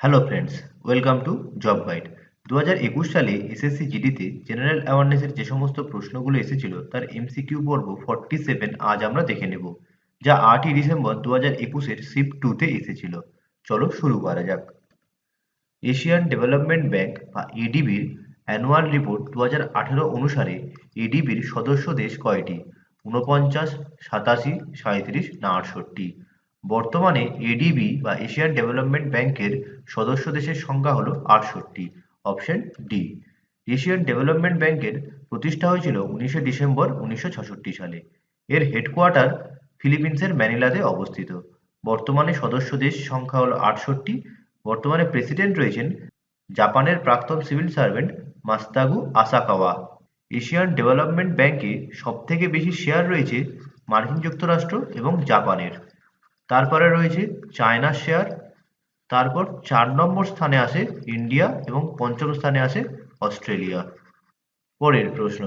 Hello friends welcome to job guide দু হাজার একুশ সালে এসএসসি জিডিতে জেনারেল অ্যাওয়ারনেসের যে সমস্ত প্রশ্নগুলো এসেছিল, তার এমসিকিউ পর্ব ফর্টি সেভেন আজ আমরা দেখে নেব, যা আটই ডিসেম্বর দু হাজার একুশের শিফট টুতে এসেছিল। চলো শুরু করা যাক। এশিয়ান ডেভেলপমেন্ট ব্যাংক বা এডিবির অ্যানুয়াল রিপোর্ট দু হাজার আঠেরো অনুসারে এডিবির সদস্য দেশ কয়টি? ঊনপঞ্চাশ, সাতাশি, সাঁইত্রিশ না আটষট্টি। বর্তমানে এডিবি বা এশিয়ান ডেভেলপমেন্ট ব্যাংকের সদস্য দেশের সংখ্যা হলো আটষট্টি। Option D. এশিয়ান ডেভেলপমেন্ট ব্যাংকের প্রতিষ্ঠা হয়েছিল উনিশে ডিসেম্বর উনিশশো সালে। এর হেডকোয়ার্টার ফিলিপিন্সের ম্যানিলাতে অবস্থিত। বর্তমানে সদস্য দেশ সংখ্যা হলো আটষট্টি। বর্তমানে প্রেসিডেন্ট রয়েছেন জাপানের প্রাক্তন civil servant Masatsugu Asakawa. Asian development ব্যাংকে সবথেকে বেশি শেয়ার রয়েছে মার্কিন যুক্তরাষ্ট্র এবং জাপানের। তারপরে রয়েছে চায়নার শেয়ার তারপর চার নম্বর স্থানে আসে ইন্ডিয়া এবং পঞ্চম স্থানে আসে অস্ট্রেলিয়া। পরের প্রশ্ন,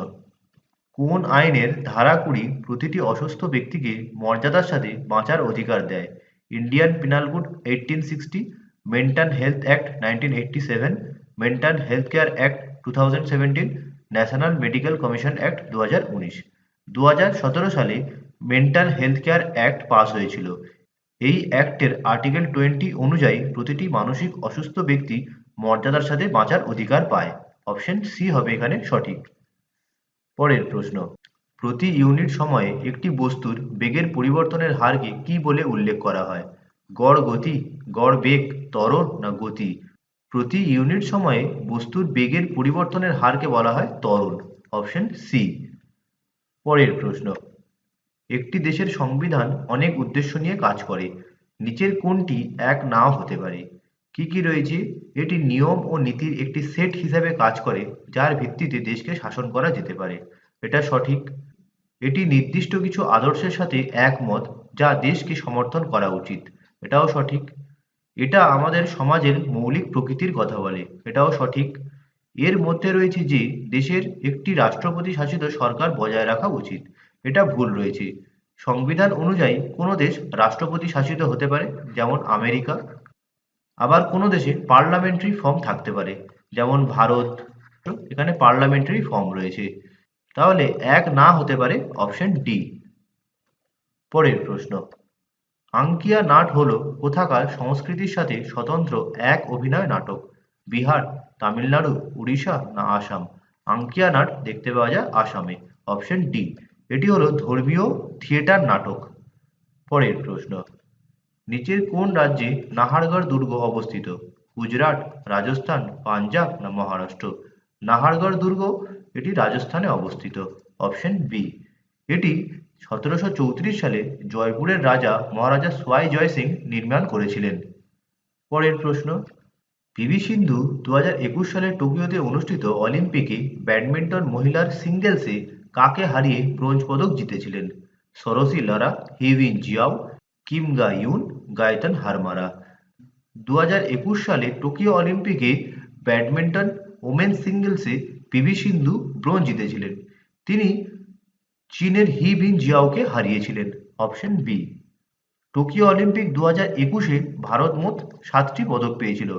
কোন আইনের ধারা কুড়ি প্রতিটি অসুস্থ ব্যক্তিকে মর্যাদার সাথে বাঁচার অধিকার দেয়? Indian penal code eighteen sixty mental health act nineteen eighty seven, mental health care act two thousand seventeen, national medical commission act দু হাজার উনিশ। দু হাজার সতেরো সালে mental health care act pass হয়েছিল। এই অ্যাক্টের আর্টিকেল টোয়েন্টি অনুযায়ী প্রতিটি মানসিক অসুস্থ ব্যক্তি মর্যাদার সাথে বাঁচার অধিকার পায়। অপশন সি হবে এখানে সঠিক। পরের প্রশ্ন, প্রতি ইউনিট সময়ে একটি বস্তুর বেগের পরিবর্তনের হারকে কি বলে উল্লেখ করা হয়? গড় গতি, গড় বেগ, ত্বরণ না গতি? প্রতি ইউনিট সময়ে বস্তুর বেগের পরিবর্তনের হারকে বলা হয় ত্বরণ। অপশন সি পরের প্রশ্ন একটি দেশের সংবিধান অনেক উদ্দেশ্য নিয়ে কাজ করে। নিচের কোনটি এক নাও হতে পারে? কি কি রয়েছে? এটি নিয়ম ও নীতির একটি সেট হিসাবে কাজ করে, যার ভিত্তিতে দেশকে শাসন করা যেতে পারে। এটা সঠিক। এটি নির্দিষ্ট কিছু আদর্শের সাথে একমত, যা দেশকে সমর্থন করা উচিত। এটাও সঠিক। এটা আমাদের সমাজের মৌলিক প্রকৃতির কথা বলে। এটাও সঠিক। এর মধ্যে রয়েছে যে, দেশের একটি রাষ্ট্রপতি শাসিত সরকার বজায় রাখা উচিত। এটা ভুল রয়েছে। সংবিধান অনুযায়ী কোনো দেশ রাষ্ট্রপতি শাসিত হতে পারে, যেমন আমেরিকা। আবার কোনো দেশে পার্লামেন্টারি ফর্ম থাকতে পারে, যেমন ভারত। এখানে পার্লামেন্টারি ফর্ম রয়েছে। তাহলে এক না হতে পারে অপশন ডি। পরের প্রশ্ন। আঙ্কিয়া নাট হলো কোথাকার সংস্কৃতির সাথে স্বতন্ত্র এক অভিনয় নাটক। বিহার, তামিলনাড়ু, উড়িষ্যা না আসাম? আঙ্কিয়া নাট দেখতে পাওয়া যায় আসামে। Option D. এটি হলো ধর্মীয় থিয়েটার নাটক। পরের প্রশ্ন, নিচের কোন রাজ্যে নাহারগড় দুর্গ অবস্থিত? গুজরাট, রাজস্থান, পাঞ্জাব না মহারাষ্ট্র? নাহারগড় দুর্গ, এটি রাজস্থানে অবস্থিত। অপশন বি, এটি সতেরোশো চৌত্রিশ সালে জয়পুরের রাজা মহারাজা সোয়াই জয় সিং নির্মাণ করেছিলেন। পরের প্রশ্ন, পিভি সিন্ধু দু হাজার একুশ সালে টোকিওতে অনুষ্ঠিত অলিম্পিকে ব্যাডমিন্টন মহিলার সিঙ্গেলসে কাকে হারিয়ে ব্রোঞ্জ পদক জিতেছিলেন? সরসি লারা হিভিন জিয়াও, কিম গা ইউন, গায়তন হারমারা। দু হাজার একুশ সালে টোকিও অলিম্পিকে ব্যাডমিন্টন ওমেন সিঙ্গেলসে পিভি সিন্ধু ব্রোঞ্জ জিতেছিলেন। তিনি চীনের হি বিন জিয়াওকে হারিয়েছিলেন। Option B. টোকিও অলিম্পিক দু হাজার একুশে ভারত মোট সাতটি পদক পেয়েছিল।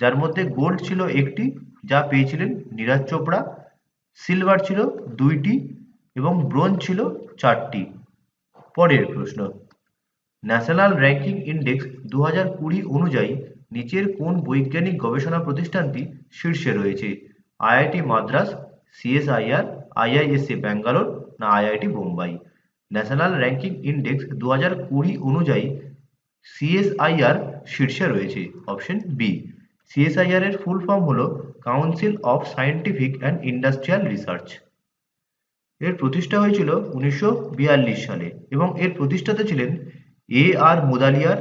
যার মধ্যে গোল্ড ছিল একটি, যা পেয়েছিলেন নীরাজ চোপড়া সিলভার ছিল দুইটি এবং ব্রোঞ্জ ছিল চারটি। পরের প্রশ্ন ন্যাশনাল র্যাঙ্কিং ইন্ডেক্স দু হাজার কুড়ি অনুযায়ী নিচের কোন বৈজ্ঞানিক গবেষণা প্রতিষ্ঠানটি শীর্ষে রয়েছে? IIT Madras CSIR IISc Bangalore না IIT Bombay? National ranking index দু হাজার কুড়ি অনুযায়ী সিএসআইআর শীর্ষে রয়েছে। অপশন বি সিএসআইআর এর ফুল ফর্ম হল council of scientific and industrial research এর প্রতিষ্ঠা হয়েছিল উনিশশো বিয়াল্লিশ সালে এবং এর প্রতিষ্ঠাতা ছিলেন এ আর মুদালিয়ার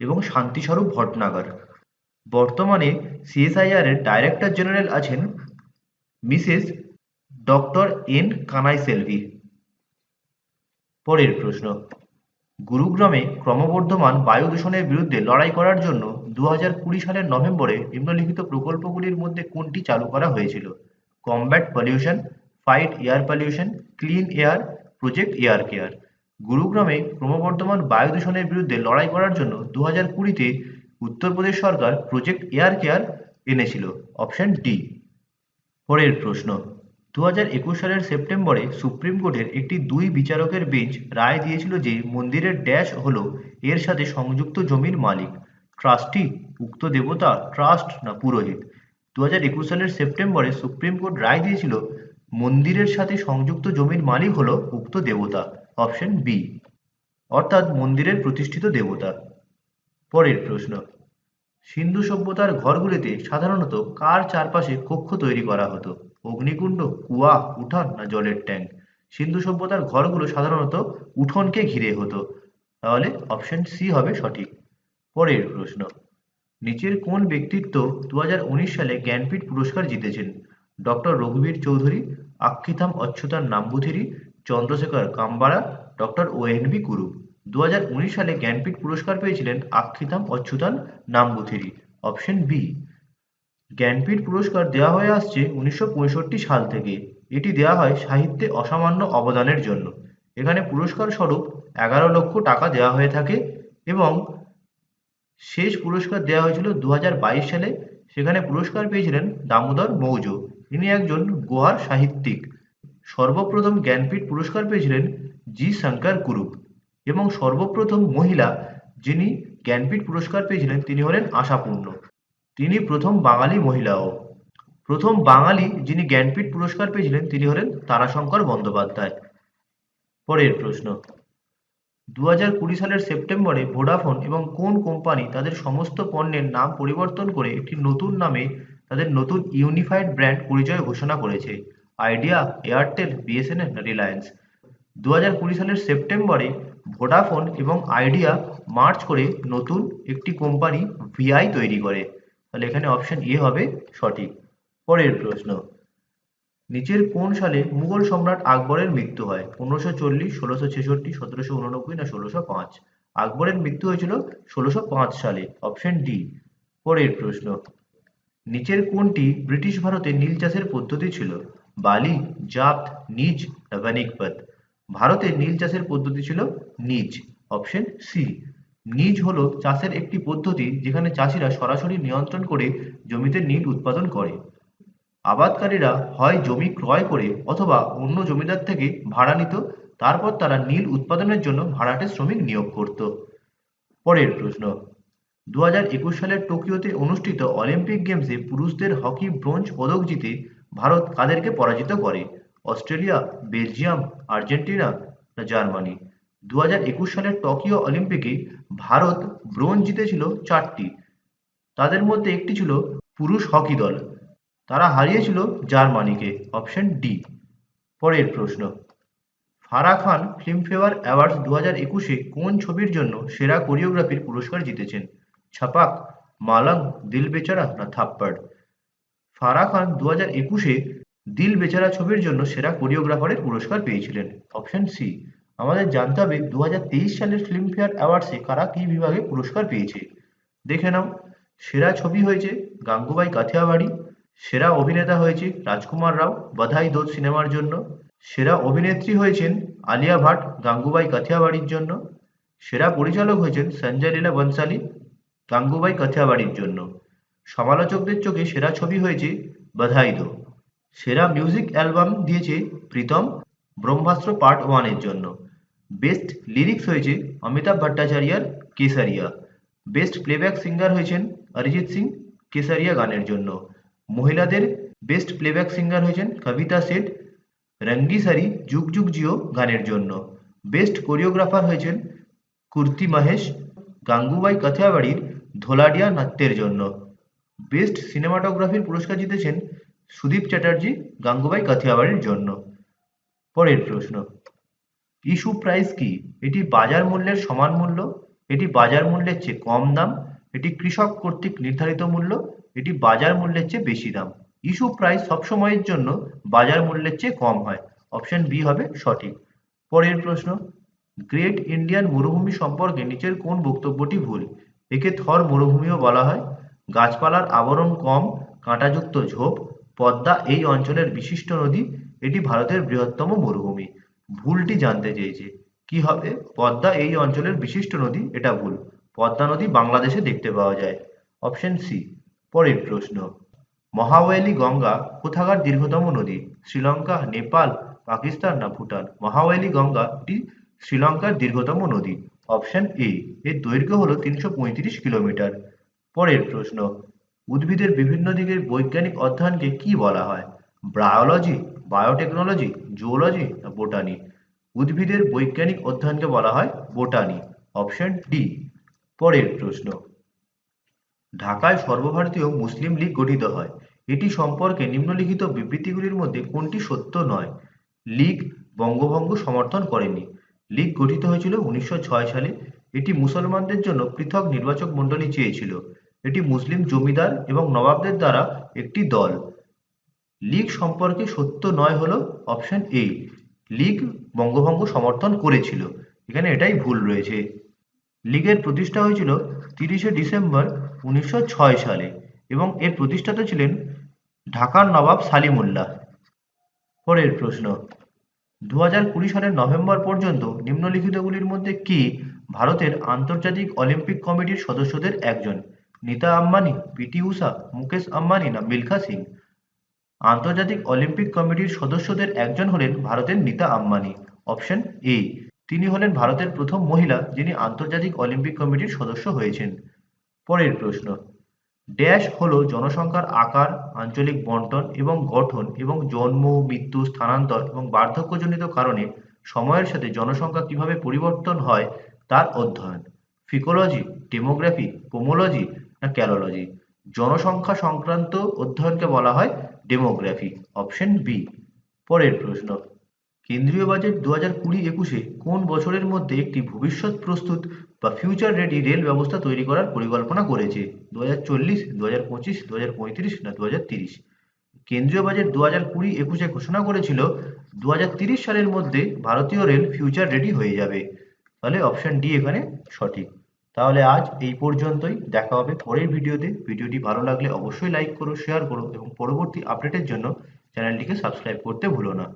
এবং শান্তিস্বরূপ ভটনাগর বর্তমানে সিএসআইআর এর ডাইরেক্টর জেনারেল আছেন Mrs doctor N Kanai Selvi পরের প্রশ্ন গুরুগ্রামে ক্রমবর্ধমান বায়ু দূষণের বিরুদ্ধে লড়াই করার জন্য দু হাজার কুড়ি সালের নভেম্বরে নিম্নলিখিত প্রকল্পগুলির মধ্যে কোনটি চালু করা হয়েছিল? Combat pollution fight air pollution clean air project air care গুরুগ্রামে ক্রমবর্ধমান বায়ু দূষণের বিরুদ্ধে লড়াই করার জন্য দু হাজার কুড়িতে উত্তরপ্রদেশ সরকার প্রজেক্ট এয়ার কেয়ার এনেছিল। অপশন ডি পরের প্রশ্ন। দু হাজার একুশ সালের সেপ্টেম্বরে সুপ্রিম কোর্টের একটি দুই বিচারকের বেঞ্চ রায় দিয়েছিল যে মন্দিরের ড্যাশ হল এর সাথে সংযুক্ত জমির মালিক, ট্রাস্টি, উক্ত দেবতা, ট্রাস্ট না পুরোহিত। দু হাজার একুশ সালের সেপ্টেম্বরে সুপ্রিম কোর্ট রায় দিয়েছিল, মন্দিরের সাথে সংযুক্ত জমির মালিক হল উক্ত দেবতা, অপশন বি অর্থাৎ মন্দিরের প্রতিষ্ঠিত দেবতা। পরের প্রশ্ন, সিন্ধু সভ্যতার ঘরগুলিতে সাধারণত কার চারপাশে কক্ষ তৈরি করা হতো? অগ্নিকুণ্ড, কুয়া, উঠান না জলের ট্যাঙ্ক? সিন্ধু সভ্যতার ঘরগুলো সাধারণত উঠোনকে ঘিরে হতো। তাহলে অপশন সি হবে সঠিক। পরের প্রশ্ন। নিচের কোন ব্যক্তিত্ব দু সালে জ্ঞানপীঠ পুরস্কার জিতেছেন? ডক্টর রঘুবীর চৌধুরী, আক্ষিতাম অচ্যুতান নাম্বুথিরি, চন্দ্রশেখর কাম্বারা, ডক্টর ওএনবি কুরু। দু সালে জ্ঞানপীঠ পুরস্কার পেয়েছিলেন আক্ষিতাম অচ্যুতান নাম্বুথিরি। অপশন বি জ্ঞানপীঠ পুরস্কার দেওয়া হয়ে আসছে উনিশশো পঁয়ষট্টি সাল থেকে। এটি দেওয়া হয় সাহিত্যে অসামান্য অবদানের জন্য। এখানে পুরস্কার স্বরূপ এগারো লক্ষ টাকা দেওয়া হয়ে থাকে এবং শেষ পুরস্কার দেওয়া হয়েছিল দু হাজার বাইশ সালে। সেখানে পুরস্কার পেয়েছিলেন দামোদর মৌজ ইনি একজন গোয়ার সাহিত্যিক। সর্বপ্রথম জ্ঞানপীঠ পুরস্কার পেয়েছিলেন জি শঙ্কর কুরুপ এবং সর্বপ্রথম মহিলা যিনি জ্ঞানপীঠ পুরস্কার পেয়েছিলেন তিনি হলেন আশাপূর্ণ। তিনি প্রথম বাঙালি মহিলাও প্রথম বাঙালি যিনি জ্ঞানপীঠ পুরস্কার পেয়েছিলেন তিনি হলেন তারাশঙ্কর বন্দ্যোপাধ্যায়। পরের প্রশ্ন দু হাজার কুড়ি সালের সেপ্টেম্বরে ভোডাফোন এবং কোন কোম্পানি তাদের সমস্ত পণ্যের নাম পরিবর্তন করে একটি নতুন নামে তাদের নতুন ইউনিফাইড ব্র্যান্ড পরিচয় ঘোষণা করেছে, আইডিয়া, এয়ারটেল বিএসএনএল রিলায়েন্স। দু হাজার কুড়ি সালের সেপ্টেম্বরে ভোডাফোন এবং আইডিয়া মার্চ করে নতুন একটি কোম্পানি ভিআই তৈরি করে। তাহলে এখানে অপশন এ হবে সঠিক। পরের প্রশ্ন, নিচের কোন সালে মুঘল সম্রাট আকবরের মৃত্যু হয়? পনেরোশো চল্লিশ, ষোলোশো ছেষট্টি, সতেরোশো উননব্বই না ষোলোশো পাঁচ? আকবরের মৃত্যু হয়েছিল ষোলোশো পাঁচ সালে। অপশন ডি পরের প্রশ্ন, নিচের কোনটি ব্রিটিশ ভারতে নীল চাষের পদ্ধতি ছিল? বালি, জাপ্ত, নিজ ভ্যানিকপথ ভারতে নীল চাষের পদ্ধতি ছিল নিজ। অপশন সি নিজ হলো চাষের একটি পদ্ধতি যেখানে চাষিরা সরাসরি নিয়ন্ত্রণ করে জমিতে নীল উৎপাদন করে। আবাদকারীরা হয় জমি ক্রয় করে অথবা অন্য জমিদার থেকে ভাড়া নিত, তারপর তারা নীল উৎপাদনের জন্য ভাড়াটে শ্রমিক নিয়োগ করত। পরের প্রশ্ন দু হাজার একুশ সালের টোকিওতে অনুষ্ঠিত অলিম্পিক গেমসে পুরুষদের হকি ব্রোঞ্জ পদক জিতে ভারত কাদেরকে পরাজিত করে? অস্ট্রেলিয়া, বেলজিয়াম, আর্জেন্টিনা না জার্মানি? দু হাজার একুশ সালের টোকিও অলিম্পিকে ভারত ব্রোঞ্জ জিতেছিল চারটি। তাদের মধ্যে একটি ছিল পুরুষ হকি দল। তারা হারিয়েছিল জার্মানিকে। Option D. পরের প্রশ্ন। ফারা খান ফিল্মফেয়ার অ্যাওয়ার্ডস দু হাজার একুশে কোন ছবির জন্য সেরা কোরিওগ্রাফির পুরস্কার জিতেছেন? ছাপাক, মালং, দিল বেচারা না থাপ্পড়? ফারা খান দু হাজার একুশে দিল বেচারা ছবির জন্য সেরা কোরিওগ্রাফারের পুরস্কার পেয়েছিলেন। Option C. আমাদের জানতে হবে দু হাজার তেইশ সালের ফিল্মফেয়ার অ্যাওয়ার্ডসে কারা কী বিভাগে পুরস্কার পেয়েছে? দেখে নাও। সেরা ছবি হয়েছে গাঙ্গুবাই কাথিয়াবাড়ি সেরা অভিনেতা হয়েছে রাজকুমার রাও বধাই দোদ সিনেমার জন্য, সেরা অভিনেত্রী হয়েছেন আলিয়া ভাট গাঙ্গুবাই কাথিয়াবাড়ির জন্য, সেরা পরিচালক হয়েছেন সঞ্জয় লীলা বনসালি গাঙ্গুবাই কাথিয়াবাড়ির জন্য। সমালোচকদের চোখে সেরা ছবি হয়েছে বাধাই দো সেরা মিউজিক অ্যালবাম দিয়েছে প্রীতম ব্রহ্মাস্ত্র পার্ট ওয়ানের জন্য। বেস্ট লিরিক্স হয়েছে অমিতাভ ভট্টাচার্যার কেসারিয়া বেস্ট প্লেব্যাক সিঙ্গার হয়েছেন অরিজিৎ সিং কেসারিয়া গানের জন্য। মহিলাদের বেস্ট প্লেব্যাক সিঙ্গার হয়েছেন কবিতা সেঠ রঙ্গি সারি যুগ যুগ জিও গানের জন্য। বেস্ট কোরিওগ্রাফার হয়েছেন কুর্তি মহেশ। গাঙ্গুবাই কাথিয়াবাড়ির ধোলাডিয়া নাট্যের জন্য। বেস্ট সিনেমাটোগ্রাফির পুরস্কার জিতেছেন সুদীপ চ্যাটার্জি গাঙ্গুবাই কাথিয়াবাড়ির জন্য। পরের প্রশ্ন। ইস্যু প্রাইস কি? এটি বাজার মূল্যের সমান মূল্য, এটি বাজার মূল্যের চেয়ে কম দাম, এটি কৃষক কর্তৃক নির্ধারিত মূল্য, এটি বাজার মূল্যের চেয়ে বেশি দাম। ইস্যু প্রাইস সবসময়ের জন্য বাজার মূল্যের চেয়ে কম হয়। অপশন বি হবে সঠিক। পরের প্রশ্ন গ্রেট ইন্ডিয়ান মরুভূমি সম্পর্কে নিচের কোন বক্তব্যটি ভুল? একে থর মরুভূমিও বলা হয়। গাছপালার আবরণ কম, কাঁটাযুক্ত ঝোপ, পদ্মা এই অঞ্চলের বিশিষ্ট নদী এটি ভারতের বৃহত্তম মরুভূমি। ভুলটি জানতে চেয়েছে। কি হবে? পদ্মা এই অঞ্চলের বিশিষ্ট নদী, এটা ভুল। পদ্মা নদী বাংলাদেশে দেখতে পাওয়া যায়। অপশন সি, পরের প্রশ্ন। মহাওয়েলি গঙ্গা কোথাকার দীর্ঘতম নদী? শ্রীলঙ্কা, নেপাল, পাকিস্তান না ভুটান? মহাওয়েলি গঙ্গা এটি শ্রীলঙ্কার দীর্ঘতম নদী। অপশন এ, এর দৈর্ঘ্য হল তিনশো পঁয়ত্রিশ কিলোমিটার। পরের প্রশ্ন, উদ্ভিদের বিভিন্ন দিকের বৈজ্ঞানিক অধ্যয়নকে কি বলা হয়? বায়োলজি বায়োটেকনোলজি জুওলজি না বোটানি উদ্ভিদের বৈজ্ঞানিক অধ্যয়নকে বলা হয় বোটানি অপশন ডি পরের প্রশ্ন। ঢাকায় সর্বভারতীয় মুসলিম লীগ গঠিত হয়। এটি সম্পর্কে নিম্নলিখিত বিবৃতিগুলির মধ্যে কোনটি সত্য নয়? লীগ বঙ্গভঙ্গ সমর্থন করেনি। লীগ গঠিত হয়েছিল উনিশশো ছয় সালে। এটি মুসলমানদের জন্য পৃথক নির্বাচক মণ্ডলী চেয়েছিল। এটি মুসলিম জমিদার এবং নবাবদের দ্বারা একটি দল। লীগ সম্পর্কে সত্য নয় হলো অপশন এ লীগ বঙ্গভঙ্গ সমর্থন করেছিল। এখানে এটাই ভুল রয়েছে। লীগের প্রতিষ্ঠা হয়েছিল তিরিশে ডিসেম্বর উনিশশো ছয় সালে এবং এর প্রতিষ্ঠাতা ছিলেন ঢাকার নবাব সালিমুল্লাহ। পরের প্রশ্ন দু হাজার কুড়ি সালের নভেম্বর পর্যন্ত নিম্নলিখিতগুলির মধ্যে কি ভারতের আন্তর্জাতিক অলিম্পিক কমিটির সদস্যদের একজন? নীতা আম্বানি পিটি উষা মুকেশ আম্বানি না মিলখা সিং? আন্তর্জাতিক অলিম্পিক কমিটির সদস্যদের একজন হলেন ভারতের নীতা আম্বানি, অপশন এ। তিনি হলেন ভারতের প্রথম মহিলা যিনি আন্তর্জাতিক অলিম্পিক কমিটির সদস্য হয়েছেন। পরের প্রশ্ন, ড্যাশ হল জনসংখ্যার আকার, আঞ্চলিক বন্টন এবং গঠন এবং জন্ম, মৃত্যু, স্থানান্তর এবং বার্ধক্যজনিত কারণে সময়ের সাথে জনসংখ্যা কীভাবে পরিবর্তন হয় তার অধ্যয়ন। ফিকোলজি, ডেমোগ্রাফি পোমোলজি না ক্যালোলজি? জনসংখ্যা সংক্রান্ত অধ্যয়নকে বলা হয় ডেমোগ্রাফি অপশন বি পরের প্রশ্ন। কেন্দ্রীয় বাজেট দু হাজার কুড়ি একুশে কোন বছরের মধ্যে একটি ভবিষ্যৎ প্রস্তুত বা ফিউচার রেডি রেল ব্যবস্থা তৈরি করার পরিকল্পনা করেছে? দু হাজার চল্লিশ দু হাজার পঁচিশ দু হাজার পঁয়ত্রিশ না দু হাজার তিরিশ? কেন্দ্রীয় বাজেট দু হাজার কুড়ি একুশে ঘোষণা করেছিল দু হাজার তিরিশ সালের মধ্যে ভারতীয় রেল ফিউচার রেডি হয়ে যাবে। তাহলে অপশন ডি এখানে সঠিক। তাহলে আজ এই পর্যন্তই। দেখা হবে পরের ভিডিওতে। ভিডিওটি ভালো লাগলে অবশ্যই লাইক করো শেয়ার করো এবং পরবর্তী আপডেটের জন্য চ্যানেলটিকে সাবস্ক্রাইব করতে ভুলো না।